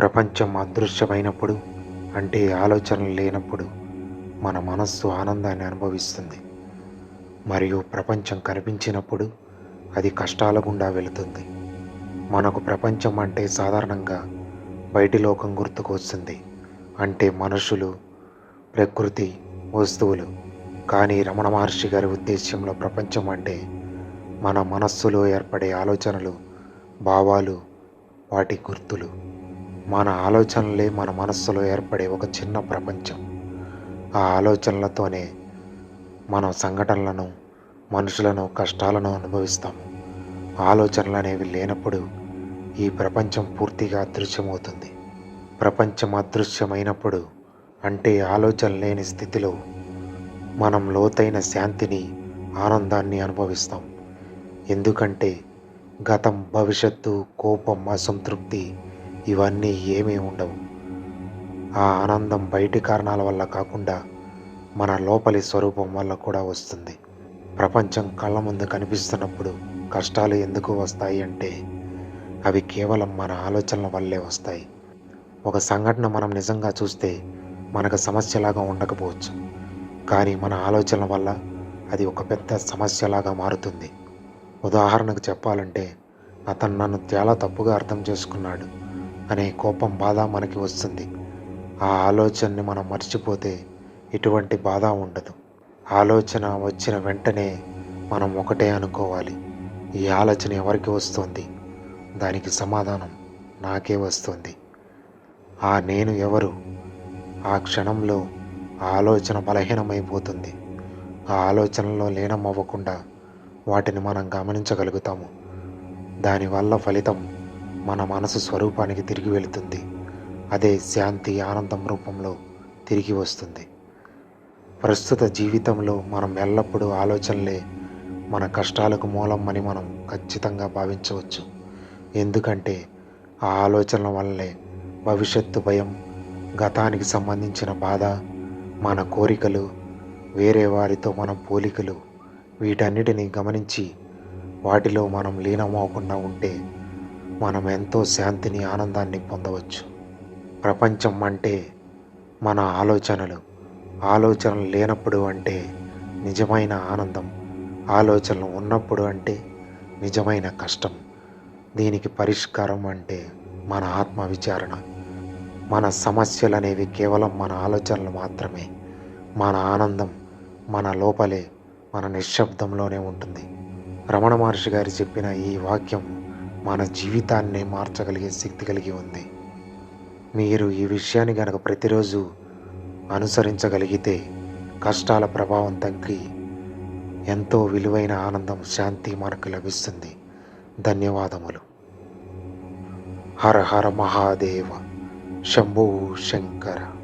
ప్రపంచం అదృశ్యమైనప్పుడు అంటే ఆలోచనలు లేనప్పుడు మన మనస్సు ఆనందాన్ని అనుభవిస్తుంది. మరియు ప్రపంచం కనిపించినప్పుడు అది కష్టాల గుండా వెళుతుంది. మనకు ప్రపంచం అంటే సాధారణంగా బయటి లోకం గుర్తుకు వస్తుంది. అంటే మనుషులు ప్రకృతి వస్తువులు. కానీ రమణ మహర్షి గారి ఉద్దేశ్యంలో ప్రపంచం అంటే మన మనస్సులో ఏర్పడే ఆలోచనలు భావాలు వాటి గుర్తులు. మన ఆలోచనలే మన మనస్సులో ఏర్పడే ఒక చిన్న ప్రపంచం. ఆ ఆలోచనలతోనే మనం సంఘటనలను మనుషులను కష్టాలను అనుభవిస్తాము ఆలోచనలు అనేవి లేనప్పుడు ఈ ప్రపంచం పూర్తిగా అదృశ్యమవుతుంది. ప్రపంచం అదృశ్యమైనప్పుడు అంటే ఆలోచన లేని స్థితిలో మనం లోతైన శాంతిని ఆనందాన్ని అనుభవిస్తాం. ఎందుకంటే గతం భవిష్యత్తు కోపం అసంతృప్తి ఇవన్నీ ఏమీ ఉండవు. ఆ ఆనందం బయటి కారణాల వల్ల కాకుండా మన లోపలి స్వరూపం వల్ల కూడా వస్తుంది. ప్రపంచం కళ్ళ ముందు కనిపిస్తున్నప్పుడు కష్టాలు ఎందుకు వస్తాయి అంటే అవి కేవలం మన ఆలోచనల వల్లే వస్తాయి. ఒక సంఘటన మనం నిజంగా చూస్తే మనకు సమస్యలాగా ఉండకపోవచ్చు. కానీ మన ఆలోచనల వల్ల అది ఒక పెద్ద సమస్యలాగా మారుతుంది. ఉదాహరణకు చెప్పాలంటే అతను నన్ను చాలా తప్పుగా అర్థం చేసుకున్నాడు. అనే కోపం బాధ మనకి వస్తుంది. ఆ ఆలోచనని మనం మర్చిపోతే ఎటువంటి బాధ ఉండదు. ఆలోచన వచ్చిన వెంటనే మనం ఒకటే అనుకోవాలి. ఈ ఆలోచన ఎవరికి వస్తుంది? దానికి సమాధానం నాకే వస్తుంది. ఆ నేను ఎవరు? ఆ క్షణంలో ఆలోచన బలహీనమైపోతుంది. ఆ ఆలోచనలో లీనం అవ్వకుండా వాటిని మనం గమనించగలుగుతాము. దానివల్ల ఫలితం మన మనసు స్వరూపానికి తిరిగి వెళుతుంది. అదే శాంతి ఆనందం రూపంలో తిరిగి వస్తుంది. ప్రస్తుత జీవితంలో మనం ఎల్లప్పుడూ ఆలోచనలే మన కష్టాలకు మూలం అని మనం ఖచ్చితంగా భావించవచ్చు. ఎందుకంటే ఆ ఆలోచనల వల్లే భవిష్యత్తు భయం గతానికి సంబంధించిన బాధ మన కోరికలు వేరే వారితో మన పోలికలు వీటన్నిటిని గమనించి వాటిలో మనం లీనమవకుండా ఉంటే మనం ఎంతో శాంతిని ఆనందాన్ని పొందవచ్చు. ప్రపంచం అంటే మన ఆలోచనలు. ఆలోచనలు లేనప్పుడు అంటే నిజమైన ఆనందం. ఆలోచనలు ఉన్నప్పుడు అంటే నిజమైన కష్టం. దీనికి పరిష్కారం అంటే మన ఆత్మ విచారణ మన సమస్యలు అనేవి కేవలం మన ఆలోచనలు మాత్రమే. మన ఆనందం మన లోపలే మన నిశ్శబ్దంలోనే ఉంటుంది. రమణ మహర్షి గారు చెప్పిన ఈ వాక్యం మన జీవితాన్ని మార్చగలిగే శక్తి కలిగి ఉంది. మీరు ఈ విషయాన్ని కనుక ప్రతిరోజు అనుసరించగలిగితే కష్టాల ప్రభావం తగ్గి ఎంతో విలువైన ఆనందం శాంతి మనకు లభిస్తుంది. ధన్యవాదములు. హర హర మహాదేవ. శంభో శంకర.